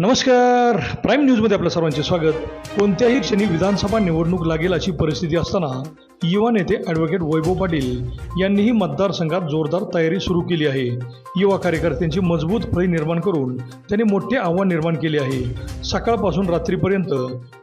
नमस्कार. प्राईम न्यूजमध्ये आपल्या सर्वांचे स्वागत. कोणत्याही क्षणी विधानसभा निवडणूक लागेल अशी परिस्थिती असताना युवा नेते ॲडव्होकेट वैभव पाटील यांनीही मतदारसंघात जोरदार तयारी सुरू केली आहे. युवा कार्यकर्त्यांची मजबूत फळी निर्माण करून त्यांनी मोठे आव्हान निर्माण केले आहे. सकाळपासून रात्रीपर्यंत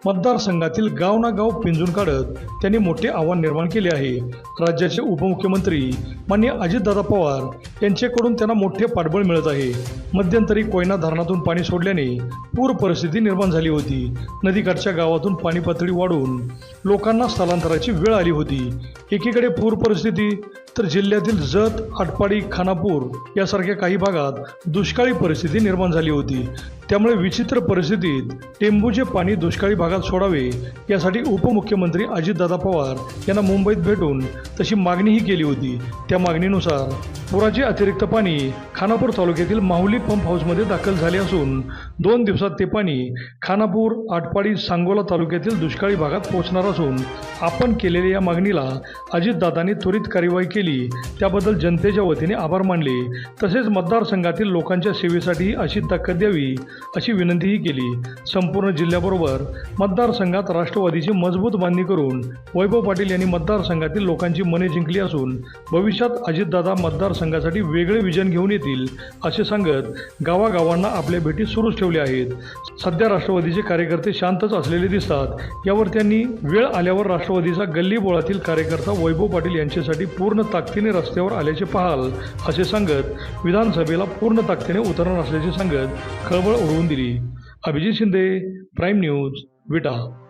मतदारसंघातील गाव ना गाव पिंजून काढत त्यांनी मोठे आव्हान निर्माण केले आहे. राज्याचे उपमुख्यमंत्री माननीय अजितदादा पवार यांच्याकडून त्यांना मोठे पाठबळ मिळत आहे. मध्यंतरी कोयना धरणातून पाणी सोडल्याने पूर परिस्थिती निर्माण झाली होती. नदीकाठच्या गावातून पाणी पातळी वाढून लोकांना स्थलांतराची वेळ आली होती. होती. एकीकडे पूर परिस्थिती तर जिल्ह्यातील जत आटपाडी खानापूर यासारख्या काही भागात दुष्काळी परिस्थिती निर्माण झाली होती. त्यामुळे विचित्र परिस्थितीत टेंबूचे पाणी दुष्काळी भागात सोडावे यासाठी उपमुख्यमंत्री अजितदादा पवार यांना मुंबईत भेटून तशी मागणीही केली होती. त्या मागणीनुसार पुराचे अतिरिक्त पाणी खानापूर तालुक्यातील माहुली पंप हाऊसमध्ये दाखल झाले असून दोन दिवसात ते पाणी खानापूर आटपाडी सांगोला तालुक्यातील दुष्काळी भागात पोहोचणार असून आपण केलेल्या या मागणीला अजितदादांनी त्वरित कार्यवाही केली. त्याबद्दल जनतेच्या वतीने आभार मानले. तसेच मतदारसंघातील लोकांच्या सेवेसाठी अशी ताकद द्यावी अशी विनंतीही केली. संपूर्ण जिल्ह्याबरोबर मतदारसंघात राष्ट्रवादीची मजबूत बांधणी करून वैभव पाटील यांनी मतदारसंघातील लोकांची मने जिंकली असून भविष्यात अजितदादा मतदारसंघासाठी वेगळे विजन घेऊन येतील असे सांगत गावागावांना आपल्या भेटी सुरूच ठेवल्या आहेत. सध्या राष्ट्रवादीचे कार्यकर्ते शांतच असलेले दिसतात. यावर त्यांनी वेळ आल्यावर राष्ट्रवादीचा गल्लीबोळातील कार्यकर्ता वैभव पाटील यांच्यासाठी पूर्ण ताकदीने रस्त्यावर आल्याचे पाहाल असे सांगत विधानसभेला पूर्ण ताकदीने उतरणार असल्याचे सांगत खळबळ उडवून दिली अभिजित शिंदे प्राईम न्यूज विटा.